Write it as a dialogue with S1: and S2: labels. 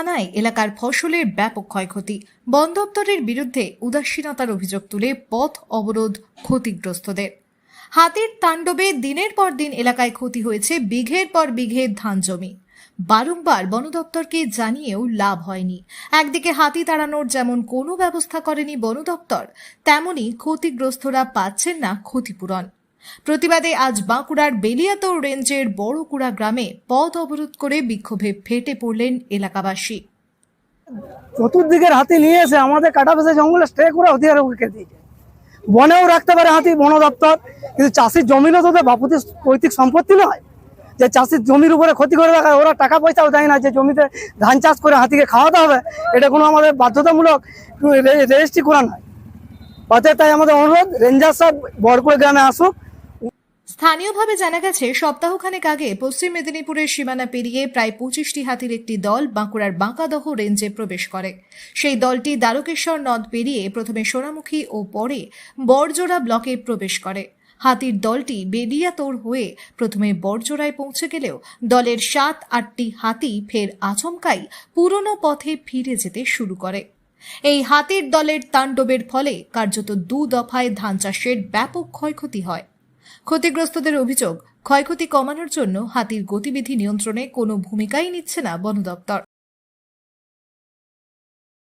S1: হানায় এলাকার ফসলের ব্যাপক ক্ষয়ক্ষতি। বন দপ্তরের বিরুদ্ধে উদাসীনতার অভিযোগ তুলে পথ অবরোধ ক্ষতিগ্রস্তদের। হাতির তাণ্ডবে দিনের পর দিন এলাকায় ক্ষতি হয়েছে বিঘের পর বিঘে ধান জমি। বারংবার বন দপ্তরকে জানিয়েও লাভ হয়নি। একদিকে হাতি তাড়ানোর যেমন কোনো ব্যবস্থা করেনি বন দপ্তর, তেমনি ক্ষতিগ্রস্তরা পাচ্ছেন না ক্ষতিপূরণ। প্রতিবাদে আজ বাঁকুড়ার বেলিয়াতোর রেঞ্জের বড়কুড়া গ্রামে পথ অবরোধ করে বিক্ষোভে ফেটে পড়লেন এলাকাবাসী।
S2: চতুর্দিকের হাতি নিয়ে এসে আমাদের কাটা পেশে জঙ্গলে স্টে করে হতিয়ার রেখে দিয়েছে। বনেও রাখতে পারে হাতি, বন দপ্তর, কিন্তু চাষির জমিনও তো বাপুতি পৈতৃক সম্পত্তি নয়। যে চাষির জমির উপরে ক্ষতি করে রাখা ওরা টাকা পয়সাও দেয় না, যে জমিতে ধান চাষ করে হাতিকে খাওয়াতে হবে, এটা কোনো আমাদের বাধ্যতামূলক রেজিস্ট্রি করা নয়। অতএব তাই আমাদের অনুরোধ, রেঞ্জার সব বরকুড়ে গ্রামে আসুক
S1: স্থানীয়ভাবে জানা গেছে, সপ্তাহখানেক আগে পশ্চিম মেদিনীপুরের সীমানা পেরিয়ে প্রায় পঁচিশটি হাতির একটি দল বাঁকুড়ার বাঁকাদহ রেঞ্জে প্রবেশ করে। সেই দলটি দ্বারকেশ্বর নদ পেরিয়ে প্রথমে সোনামুখী ও পরে বড়জোড়া ব্লকে প্রবেশ করে। হাতির দলটি বেদিয়াতোড় হয়ে প্রথমে বড়জোড়ায় পৌঁছে গেলেও দলের সাত, আটটি হাতি ফের আচমকাই পুরনো পথে ফিরে যেতে শুরু করে। এই হাতির দলের তাণ্ডবের ফলে কার্যত দু দফায় ধান চাষের ব্যাপক ক্ষয়ক্ষতি হয়। ক্ষতিগ্রস্তদের অভিযোগ ক্ষয়ক্ষতি কমানোর জন্য হাতির গতিবিধি নিয়ন্ত্রণে কোনো ভূমিকাই নিচ্ছে না বন দপ্তর।